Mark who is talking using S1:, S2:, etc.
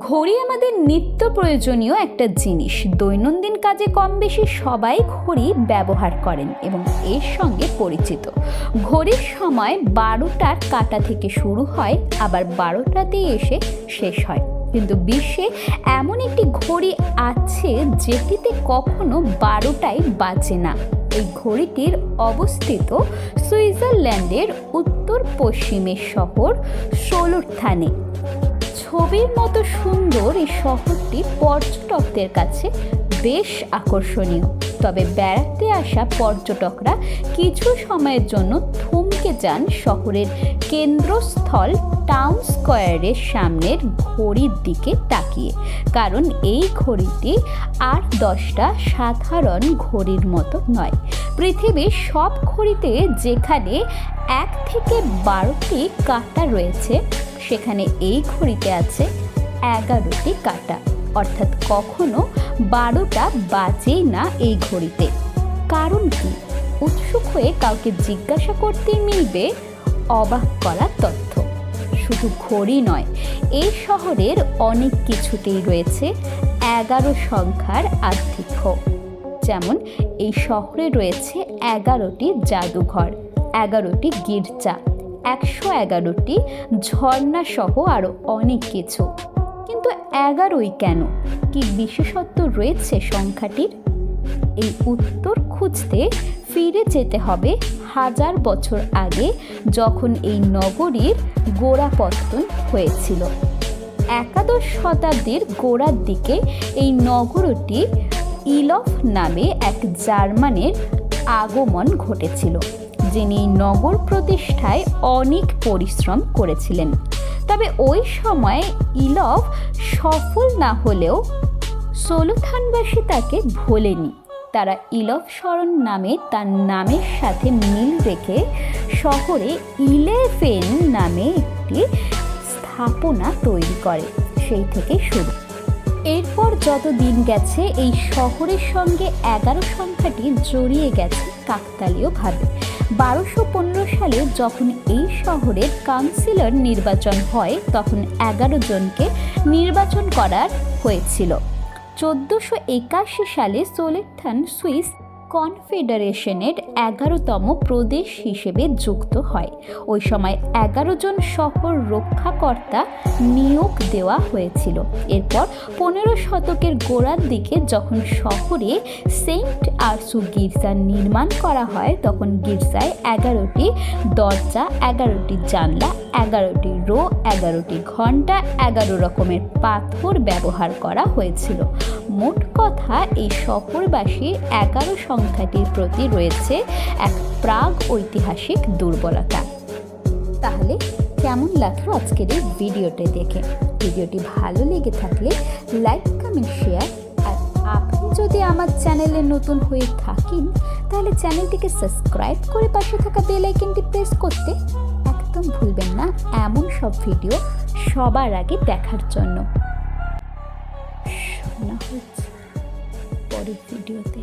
S1: ঘড়ি আমাদের নিত্য প্রয়োজনীয় একটা জিনিস। দৈনন্দিন কাজে কম বেশি সবাই ঘড়ি ব্যবহার করেন এবং এর সঙ্গে পরিচিত। ঘড়ির সময় বারোটার কাটা থেকে শুরু হয়, আবার বারোটাতেই এসে শেষ হয়। কিন্তু বিশ্বে এমন একটি ঘড়ি আছে যেটিতে কখনো বারোটায় বাজে না। এই ঘড়িটির অবস্থিত সুইজারল্যান্ডের উত্তর পশ্চিমের শহর সোলুরথানে। ছবির মতো সুন্দর এই শহরটি পর্যটকদের কাছে বেশ আকর্ষণীয়। তবে বেড়াতে আসা পর্যটকরা কিছু সময়ের জন্য থমকে যান শহরের কেন্দ্রস্থল টাউন স্কোয়ারের সামনের ঘড়ির দিকে তাকিয়ে। কারণ এই ঘড়িটি আর দশটা সাধারণ ঘড়ির মতো নয়। পৃথিবীর সব ঘড়িতে যেখানে এক থেকে বারোটি কাঁটা রয়েছে, সেখানে এই ঘড়িতে আছে এগারোটি কাঁটা। অর্থাৎ কখনো বারোটা বাজেই না এই ঘড়িতে। কারণ কি? উৎসুক হয়ে কাউকে জিজ্ঞাসা করতেই মিলবে অবাক করা তথ্য। শুধু ঘড়ি নয় এই শহরের অনেক কিছুতেই রয়েছে এগারো সংখ্যার আধিক্য যেমন, এই শহরে রয়েছে এগারোটি জাদুঘর, এগারোটি গির্জা, একশো এগারোটি ঝর্ণা সহ আরও অনেক কিছু। কিন্তু এগারোই কেন? কি বিশেষত্ব রয়েছে সংখ্যাটির? এই উত্তর খুঁজতে ফিরে যেতে হবে হাজার বছর আগে যখন এই নগরীর গোড়াপত্তন হয়েছিল। একাদশ শতাব্দীর গোড়ার দিকে এই নগরটি ইলফ নামে এক জার্মানের আগমন ঘটেছিল, যিনি নগর প্রতিষ্ঠায় অনেক পরিশ্রম করেছিলেন। তবে ওই সময় ইলফ সফল না হলেও সোলুথানবাসী তাকে ভোলেনি। তারা ইলফ স্মরণ নামে তার নামের সাথে মিল রেখে শহরে ইলেভেন নামে একটি স্থাপনা তৈরি করে। সেই থেকে শুরু। এরপর যত দিন গেছে, এই শহরের সঙ্গে এগারো সংখ্যাটি জড়িয়ে গেছে কাকতালীয়ভাবে বারোশো পনেরো সালে যখন এই শহরের কাউন্সিলর নির্বাচন হয়, তখন এগারো জনকে নির্বাচন করার হয়েছিল। চোদ্দোশো একাশি সালে সোলেথান সুইস কনফেডারেশনের এগারোতম প্রদেশ হিসেবে যুক্ত হয়। ওই সময় এগারো জন শহর রক্ষাকর্তা নিয়োগ দেওয়া হয়েছিল। এরপর পনেরো শতকের গোড়ার দিকে যখন শহরে সেন্ট আরসু গির্জা নির্মাণ করা হয়, তখন গির্জায় এগারোটি দরজা, এগারোটি জানলা, এগারোটি রো, এগারোটি ঘণ্টা এগারো রকমের পাথর ব্যবহার করা হয়েছিল। মোট কথা, এই শহরবাসীর এগারো সংখ্যাটির প্রতি রয়েছে এক প্রাগ ঐতিহাসিক দুর্বলতা। তাহলে কেমন লাগল আজকের এই ভিডিওটি দেখে? ভিডিওটি ভালো লেগে থাকলে লাইক, কমেন্ট, শেয়ার, আর আপনি যদি আমার চ্যানেলে নতুন হয়ে থাকেন, তাহলে চ্যানেলটিকে সাবস্ক্রাইব করে পাশে থাকা বেল আইকনটি প্রেস করতে একদম ভুলবেন না। এমন সব ভিডিও সবার আগে দেখার জন্য। শোনা হচ্ছে পরের ভিডিওতে